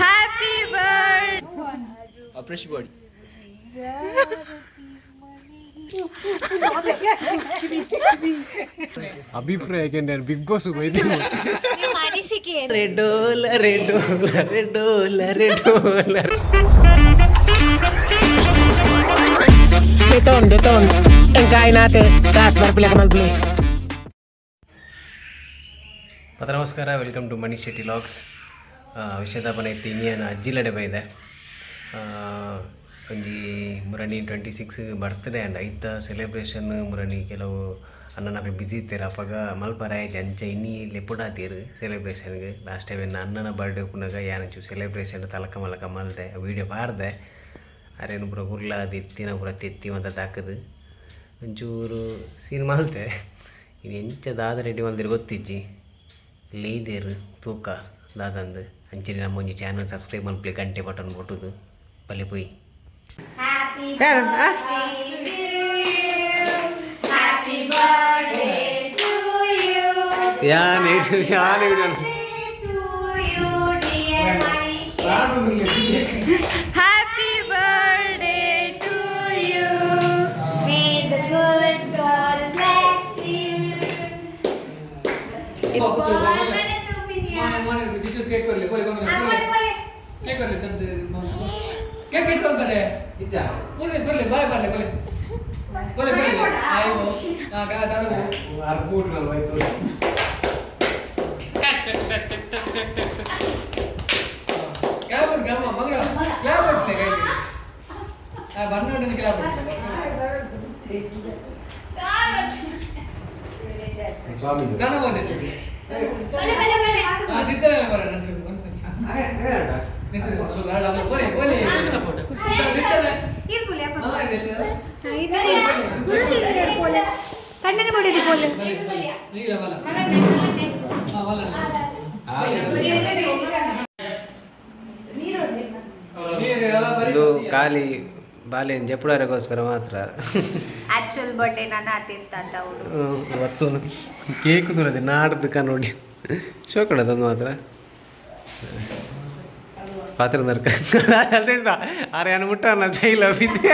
Happy birthday fresh body अभिप्राय big Boss हुई थी ये मानी सी के रेडोल रेडोल रेडोल रेडोल Deton, दास बार प्ले कमल प्ले पत्र नमस्कार वेलकम टू मनीष शेट्टी लॉक्स ವಿಷಯದಾಪನ ಇತ್ತು ಇನ್ನೇನು ಅಜ್ಜಿಲಡೆ ಬೈದೆ. ಆ, ಒಂಜಿ ಮುರಣಿ ಟ್ವೆಂಟಿ ಸಿಕ್ಸ್ ಬರ್ತ್ಡೇ ಆ್ಯಂಡ್ ಐತ ಸೆಲೆಬ್ರೇಷನ್ ಮುರಣಿ ಕೆಲವು ಅಣ್ಣನ ಬಿಸಿ ಇರ್ತಾರೆ. ಅಪ್ಪಾಗ ಮಲ್ಪರ ಆಯ್ತು ಅಂಚ ಇನ್ನಿ ಲೆಪ್ಪುಡಾತೀರು ಸೆಲೆಬ್ರೇಷನ್ಗೆ ಲಾಸ್ಟ್ ಟೈಮ್ ಇನ್ನು ಅಣ್ಣನ ಬರ್ಡೇ ಪುನಗ ಯಾನಂಚು ಸೆಲೆಬ್ರೇಷನ್ ತಲಕ ಮಲಕ ಮಲ್ದೆ. ವೀಡಿಯೋ ಬಾರ್ದೆ ಅರೇನು ಪುರ ಅದು ಎತ್ತಿನ ಪುರ ತೆತ್ತಿ ಅಂತ ತಾಕದು. ಒಂಚೂರು ಸೀನ್ ಮಲ್ತೆ. ಇನ್ನು ಎಂಚದಾದ ರೆಡಿ ಮಲ್ದಿರು ಗೊತ್ತಿಜ್ಜಿ. ಲೇದೇರು ತೂಕ. ದಾದಂದು ಅಂಚನೆ ನಮ್ಮ ಒಂಜಿ ಚಾನಲ್ ಸಬ್ಸ್ಕ್ರೈಬ್ ಮಲ್ಪಲೆ ಗಂಟೆ ಬಟನ್ ಕೊಟ್ಟುದು ಪಲ್ಲೆ ಪೋಯಿ ಯಾನ್ ಯಾನ್ happy birthday to you may the good God bless you cake ಇಟ್ಕೊಂತಾರೆ ನಿಜ ಬರ್ಲಿ ಬರ್ಲಿ ಬಾಯ್ ಬರ್ಲಿ ಬರ್ಲಿ ಬರ್ಲಿ ಬರ್ಲಿ ಆಯ್ತು ಹಾ ಗಾ ತಾಡು ಕ್ಯಾಬ್ ಗಮ್ಮ ಮಗರ ಕ್ಯಾಬ್ ಬಿಟ್ಲೆ ಕೈ ಆ ಬಣ್ಣ ಹೊಡೆದ ಕ್ಯಾಬ್ ಗಣ ಬಂದೆ ಚೂಡಿ ಆ ತಿತ್ತಲೆ ಬರ ನನ್ನ ಚೂಡಿ ಒಂದು ನಿಮಿಷ ನಿಸರು ಸ್ವಲ್ಪ ಅಲ್ಲ ಅಲ್ಲ ಬೋಲಿ ಬೋಲಿ ತಿತ್ತಲೆ ಮಲ್ಲ ಇದೆ ಇಲ್ಲಿ ಕಣ್ಣನೆ ಮಾಡಿರಿ ಬೋಲೆ ನೀಲ ಮಲ್ಲ ಹಾ ಮಲ್ಲ ಇದು ಖಾಲಿ ಬಾಲೆನ್ ಜಪುಡಾರಗೋಸ್ಕರ ಮಾತ್ರ ಆಕ್ಚುಯಲ್ ಬರ್ಡೇ ನನ್ನ ಆರ್ಟಿಸ್ಟ್ ಅಂತ ಅವರು ಅವತ್ತು ಕೇಕ್ ತರದೆ, ನಾಡ್ದು ನೋಡಿ ಶೋಕಡದೊಂದು ಮಾತ್ರ. ಪಾತ್ರ ನರ್ಕ. ಅರೆ ಅನ್ನ ಮುಟ್ಟ ನಾನು ಜೈಲ ಬಿದ್ದೆ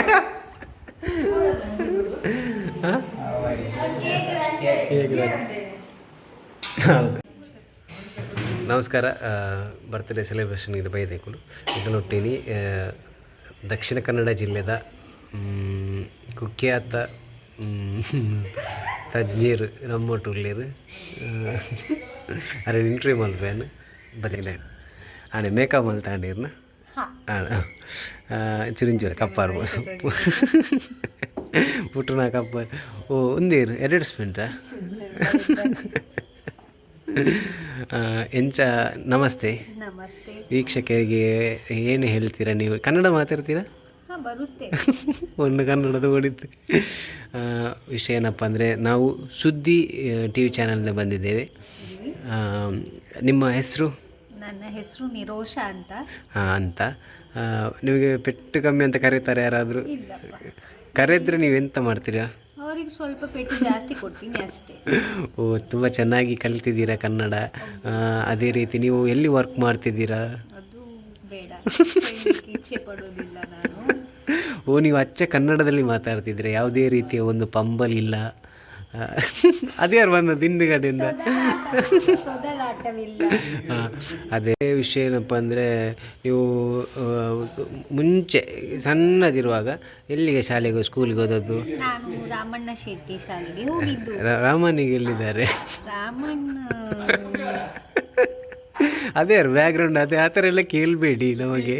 ನಮಸ್ಕಾರ ಬರ್ತ್ಡೇ ಸೆಲೆಬ್ರೇಷನ್ಗೆ ಬೈದೇಕುಲು ಇದನ್ನೊಟ್ಟಿನಿ ದಕ್ಷಿಣ ಕನ್ನಡ ಜಿಲ್ಲೆದ ಕುಖ್ಯಾತ ತಜ್ಞರು ನಮ್ಮೊಟ್ಟು ಉಳ್ಳೇರು ಅರೆ ಇಂಟ್ರಿ ಮಲ್ಪೇನು ಬದಿಲೆ ಆಣೆ ಮೇಕಪ್ ಮಲ್ತಾಂಡಿರ್ನ ಆಣ ಚಿರಿಂಜಿ ಕಪ್ಪಾರು ಪುಟ್ಟನ ಕಪ್ಪ ಓ ಒಂದೇರು ಸ್ಪೆಂಟ್ರಾ ಎಂಚ ನಮಸ್ತೆ. ವೀಕ್ಷಕರಿಗೆ ಏನು ಹೇಳ್ತೀರಾ ನೀವು? ಕನ್ನಡ ಮಾತಾಡ್ತೀರಾ? ಬರುತ್ತೆ. ಒಂದು ಕನ್ನಡದ ಓಡಿತ್ತು ವಿಷಯ ಏನಪ್ಪ ಅಂದರೆ ನಾವು ಸುದ್ದಿ ಟಿ ವಿ ಚಾನಲ್ನ ಬಂದಿದ್ದೇವೆ. ನಿಮ್ಮ ಹೆಸರು? ನನ್ನ ಹೆಸರು ನಿರೋಷ ಅಂತ. ಅಂತ. ನಿಮಗೆ ಪೆಟ್ಟು ಕಮ್ಮಿ ಅಂತ ಕರೀತಾರೆ ಯಾರಾದರೂ? ಕರೆದ್ರೆ ನೀವು ಎಂತ ಮಾಡ್ತೀರಾ? ಅವರಿಗೆ ಸ್ವಲ್ಪ ಪೆಟ್ಟು ಜಾಸ್ತಿ ಕೊಡ್ತೀನಿ ಅಷ್ಟೇ. ಓ ತುಂಬ ಚೆನ್ನಾಗಿ ಕಲ್ತಿದ್ದೀರಾ ಕನ್ನಡ. ಅದೇ ರೀತಿ ನೀವು ಎಲ್ಲಿ ವರ್ಕ್ ಮಾಡ್ತಿದ್ದೀರಾ? ಅದು ಬೇಡ. ಇಚ್ಛೆ ಪಡೋದಿಲ್ಲ ನಾನು. ಓ ನೀವು ಅಚ್ಚ ಕನ್ನಡದಲ್ಲಿ ಮಾತಾಡ್ತಿದ್ರೆ ಯಾವುದೇ ರೀತಿಯ ಒಂದು ಪಂಬಲ್ ಇಲ್ಲ. ಅದೇ ಅದ್ಯಾರು ಬಂದದ್ದು ಹಿಂದುಗಡೆಯಿಂದ? ಅದೇ ವಿಷಯ ಏನಪ್ಪ ಅಂದರೆ ನೀವು ಮುಂಚೆ ಸಣ್ಣದಿರುವಾಗ ಎಲ್ಲಿಗೆ ಶಾಲೆಗೆ ಸ್ಕೂಲ್ಗೆ ಹೋದದ್ದು? ನಾನು ರಾಮಣ್ಣ ಶೆಟ್ಟಿ ಶಾಲೆಗೆ ರಾಮನಿಗೆ ಎಲ್ಲಿದ್ದಾರೆ? ರಾಮಣ್ಣ. ಅದೇ ಬ್ಯಾಕ್ಗ್ರೌಂಡ್ ಅದೇ ಆ ಥರ ಎಲ್ಲ ಕೇಳಬೇಡಿ ನಮಗೆ.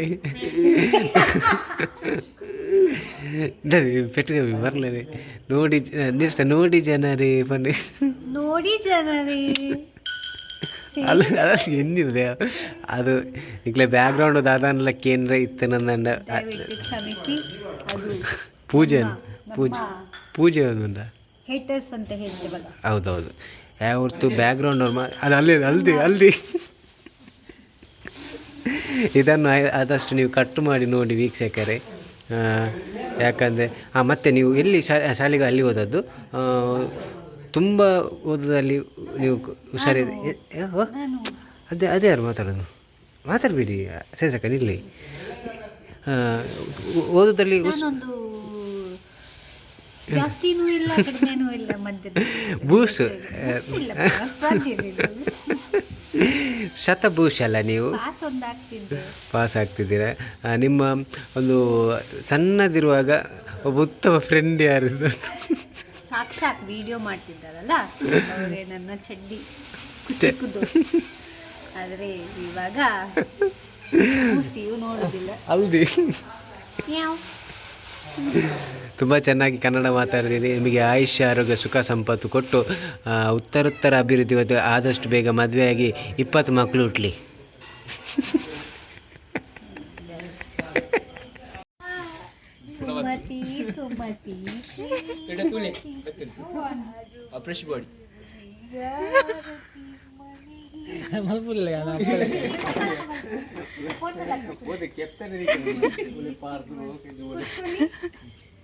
ಪೆಟ್ಟಿಗೆ ಬರ್ಲೇ ನೋಡಿ ನಿರ್ಸ ನೋಡಿ ಜನರೇ ಬನ್ನಿ. ನೋಡಿ ಜನರೇ. ಅಲ್ಲ ಅಲ್ಲ ಎಂದಿದೆ ಅದು ಈಗಲೇ ಬ್ಯಾಕ್ಗ್ರೌಂಡ್ ದಾದಾನಲ್ಲ ಕೇಂದ್ರ ಇತ್ತು ಕ್ಷಮಿಸಿ. ಅದು ಪೂಜೆ ಪೂಜೆ. ಅದು ಪೂಜೆ ಒಂದುಂಡ ಹೇಟರ್ಸ್ ಅಂತ ಹೇಳ್ತೇವಲ್ಲ. ಹೌದೌದು. ಯಾವತ್ತು ಬ್ಯಾಕ್ಗ್ರೌಂಡ್ ಅವ್ರ ಅದು ಅಲ್ಲಿ ಅಲ್ದಿ ಅಲ್ದಿ. ಇದನ್ನು ಆದಷ್ಟು ನೀವು ಕಟ್ ಮಾಡಿ ನೋಡಿ ವೀಕ್ಷಕರೇ. ಯಾಕಂದರೆ ಹಾಂ ಮತ್ತೆ ನೀವು ಎಲ್ಲಿ ಶಾಲೆಗೆ ಅಲ್ಲಿ ಓದದ್ದು ತುಂಬ ಓದೋದಲ್ಲಿ ನೀವು ಹುಷಾರಿ ಹುಷಾರಿದೆ ಅದೇ ಅದೇ ಯಾರು ಮಾತಾಡೋದು? ಮಾತಾಡಬೇಡಿ ಸೇಸಕ ಸಾಕ ನಿಲ್ಲಿ ಓದೋದ್ರಲ್ಲಿ ಬೂಸ್ ಇಲ್ಲ ಸಾಧ್ಯ ಶತಭೂಷ ಅಲ್ಲ ನೀವು ಪಾಸ್ ಆಗ್ತಿದ್ದೀರಾ ನಿಮ್ಮ ಒಂದು ಸಣ್ಣದಿರುವಾಗ ಒಬ್ಬ ಉತ್ತಮ ಫ್ರೆಂಡ್ ಯಾರು ಸಾಕ್ಷಾತ್ ವಿಡಿಯೋ ಮಾಡ್ತಿದ್ದಾರಲ್ಲ? ಅವರೇ ನನ್ನ ಚಡ್ಡಿ. ಆದರೆ ಇವಾಗ ನೋಡೋದಿಲ್ಲ. ಅಲ್ದಿ. ತುಂಬ ಚೆನ್ನಾಗಿ ಕನ್ನಡ ಮಾತಾಡ್ತಿದೆ ನಿಮಗೆ ಆಯುಷ್ಯ ಆರೋಗ್ಯ ಸುಖ ಸಂಪತ್ತು ಕೊಟ್ಟು ಉತ್ತರೋತ್ತರ ಅಭಿವೃದ್ಧಿ ಮತ್ತು ಆದಷ್ಟು ಬೇಗ ಮದುವೆಯಾಗಿ ಇಪ್ಪತ್ತು ಮಕ್ಕಳು ಹುಟ್ಲಿ.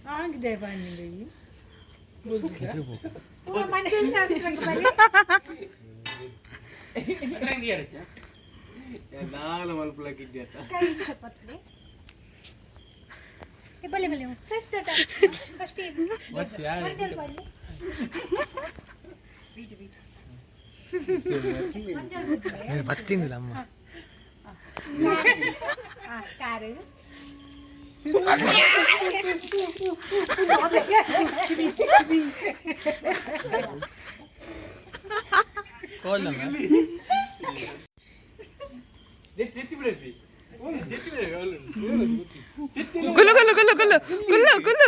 ಆಗಿದೆ ಬಂದಿದೆ ನಾಳೆ ಮಲ್ಪಲಕ್ಕಿದ್ದೆ ಬಲ್ಲೆ ಬಲ್ಲೆ ಸೈಸ್ ದಟ ಫಸ್ಟ್ ಇದು ಮಂಜಲ್ ಮಂಜಲ್ ಬತ್ತಿಂದಿಲ್ಲ ಅಮ್ಮ ಆ ಕಾರು குல்லு குல்லு குல்லு குல்லு குல்லு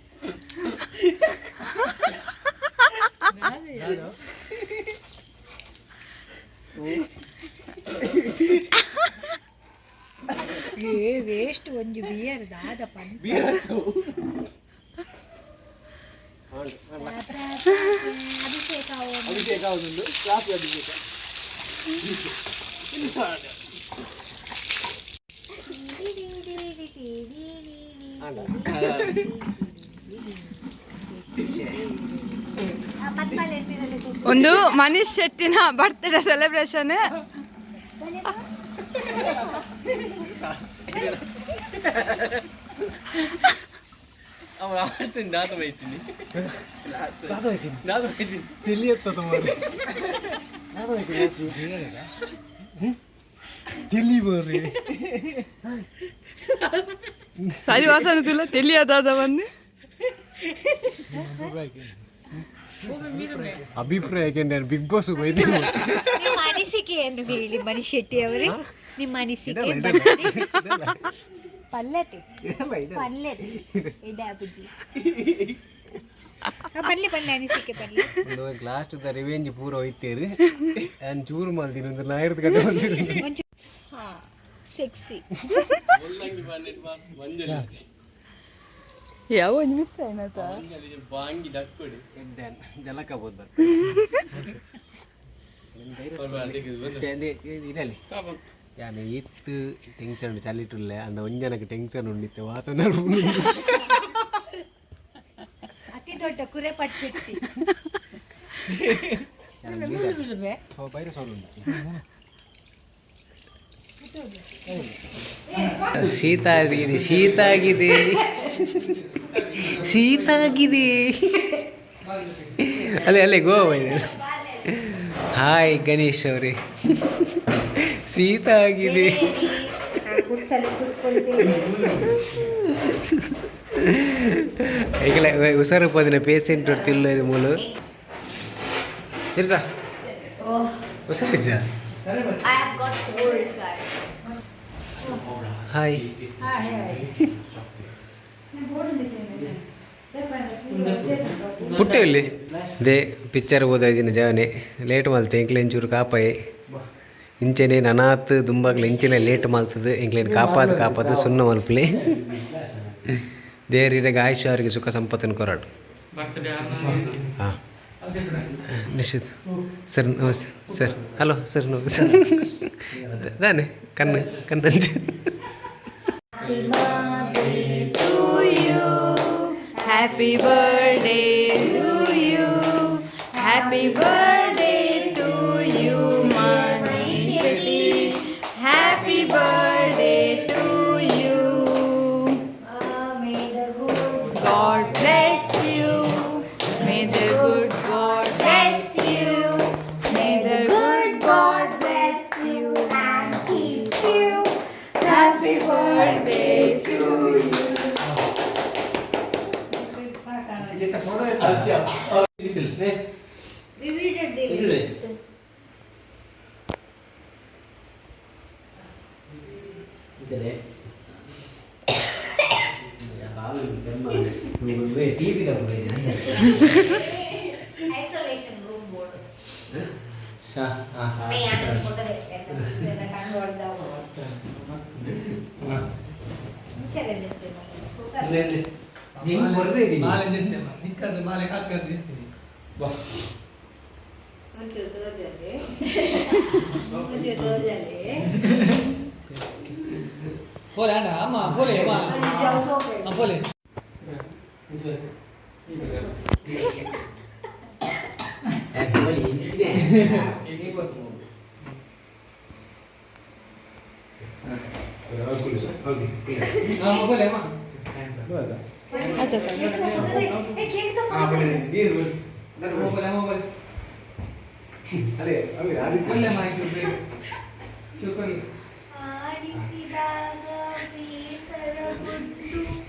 ಒಂಜಿ ಬಿಯರ್ ದಾದ ಪನ್ ಅಭಿಷೇಕ ಅಭಿಷೇಕ ಒಂದು ಕಾಫಿ ಅಭಿಷೇಕ. ಒಂದು ಮನೀಶ್ ಶೆಟ್ಟಿನ ಬರ್ತ್ಡೇ ಸೆಲೆಬ್ರೇಷನ್ ಅವ ಆಡ್ತೀನಿ ನಾದ ಬೈತೀನಿ ನಾದ ಬೈತೀನಿ ಸರಿ ವಾಸನ ತುಲ ತಿಳಿಯದಾದ ಬಂದು ಅಭಿಪ್ರಾಯ ಯಾಕೆಂದ್ರೆ ಬಿಗ್ ಬಾಸ್ ಬೈದಿ ನಿಮ್ಮ ಅನಿಸಿಕೆ ಏನು ಹೇಳಿ ಮನಿ ಶೆಟ್ಟಿ ಅವರೇ ನಿಮ್ಮ ಅನಿಸಿಕೆ ಬರ್ತೀನಿ. ಪಲ್ಲೆತಿ. ಇಡೆ ಅಪ್ಪಜಿ ಪಲ್ಯ ಪಲ್ಯ ಅನಿಸಿಕೆ ಪಲ್ಲೆ. ಒಂದು ದ ರಿವೆಂಜ್ ಪೂರ ಹೋಯ್ತೇರಿ. ನಾನು ಚೂರು ಮಾಡ್ತೀನಿ ಒಂದು ನಾಯಿರದ ಕಡೆ ಬಂದಿರಿ ಹಾ ಸೆಕ್ಸಿ ಯಾವ ಒಂದು ಮಿಸ್ ಆಯ್ನತ ಬಾಂಗಿ ದಕ್ಕೊಡಿ ಜಲಕ ಬೋದು ಇರಲಿ. ಯಾನು ಇತ್ತು ಟೆನ್ಷನ್ ಚಲಿಟ್ಟುಲ್ಲೆ ಅಂಡ ಒಂಜನಕ್ಕೆ ಟೆನ್ಷನ್ ಉಂಡಿತ್ತೆ ವಾಸನ ಅತಿ ದೊಡ್ಡ ಕುರೆ ಪಟ್ ಶೆಟ್ಟಿ ಬೈರ ಶೀತ ಆಗಿದೆ ಶೀತ ಆಗಿದೆ ಶೀತ ಆಗಿದೆ ಅಲ್ಲೇ ಅಲ್ಲೇ ಗೋವಾ ಹಾಯ್ ಗಣೇಶ್ ಅವರೇ ಶೀತ ಆಗಿದೆ. ಈಗಲೇ ಹುಷಾರು ಪೋದಿನ ಪೇಷಂಟ್ ತಿಲ್ಲರಿ ಮೂಲು. ಇರ್ಸ ಹುಷಾರಿಜ್ಜ. ಹಾಯ್ ಪುಟ್ಟ ಇಲ್ಲಿ ದೇ ಪಿಕ್ಚರ್ ಓದಿದ್ದೀನಿ ಜಾವನೆ. ಲೇಟ್ ಮಲ್ತೆ ಇಂಕ್ಲೆಂಚೂರು ಕಾಪಾಯಿ. ಇಂಚೆನೆ ನನಾತ್ ದುಂಬಾಗ್ಲ ಇಂಚನೆ ಲೇಟ್ ಮಾಲ್ತದೆ ಎಂಕ್ಲೇನು ಕಾಪಾದು ಕಾಪಾದು ಸುಣ್ಣ ಮಲ್ಪಲೆ. ದೇವರಿಗೆ ಆಯುಷ್ಯ, ಅವರಿಗೆ ಸುಖ ಸಂಪತ್ತಿನ ಕೊರಾಡು. ಹಾಂ. ನಿಶ್ಚಿತ್. ಸರ್, ನಮಸ್ತೆ. ಸರ್, ಹಲೋ, ಸರ್, ನಮಸ್ತೆ. ದಾನೆ ಕಣ್ಣು, ಕಣ್ಣಂಜಿ. Happy birthday happy you. Isolation room board May ಆಟ ಮೊದಲೇ ಕಣ್ಣು ಹೊಡೆದವು ಮಾಲೆ ನಿಂತೆ ನಿಕ್ಕದ್ರೆ ಮಾಲೆ ನಿಂತೀನಿ ಬಾ ಒಂಚೂರು ತೋಜಲ್ಲಿ ಬೋಲೆ ಅಣ್ಣ ಅಮ್ಮ ಬೋಲೆ ಅಮ್ಮ ಒಂಚೂರು ಸೋಪೆ ಅಮ್ಮ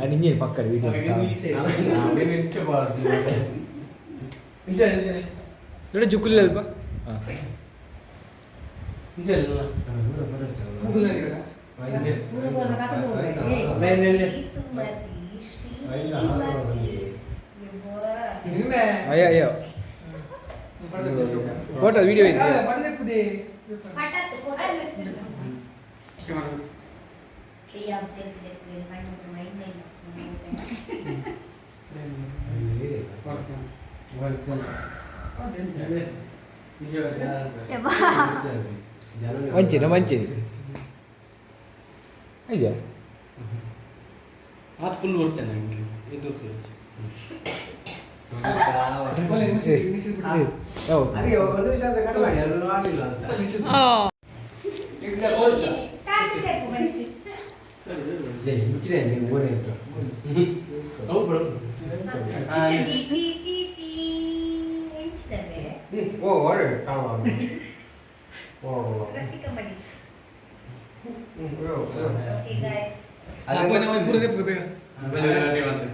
അടിഞ്ഞ വീട്ടിൽ ജുക്കില്ല അല്പം? ആ. ಅಯ್ಯ ಅಯ್ಯೋ ಫೋಟೋ ವಿಡಿಯೋ ಇದೆ ಪಡೆದೆ ಕುದಿ ಹಠಾತ್ ಕ್ಲಿಯಾಮ್ ಸೇಫ್ ಇದೆ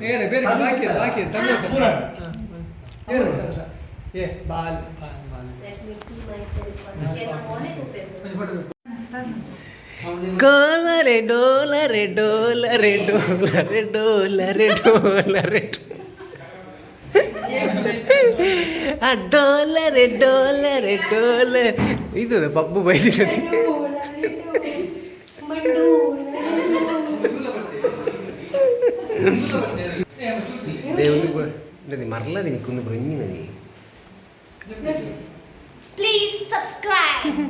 ಏರೆ ಬೇರೆ ಬಾಕಿ ಬಾಕಿ ತಂದೆ ಪುರ ಏನು a ball ball ball let me see myself okay ನಾನು ಮೊನೆ ಕೂಪಬೇಕು ಒಂದು ಫೋಟೋ ಕೋಲರೆ ಡೋಲರೆ ಡೋಲರೆ ಡೋಲರೆ ಡೋಲರೆ ಡೋಲರೆ ಆ ಡೋಲರೆ ಡೋಲರೆ ಡೋಲರೆ ಇದು ಪಪ್ಪು ಬೈದಿದೆ దేవుని ഇല്ല നീ മറല്ല നിനക്കൊന്ന് പറഞ്ഞു മതി പ്ലീസ് സബ്സ്ക്രൈബ്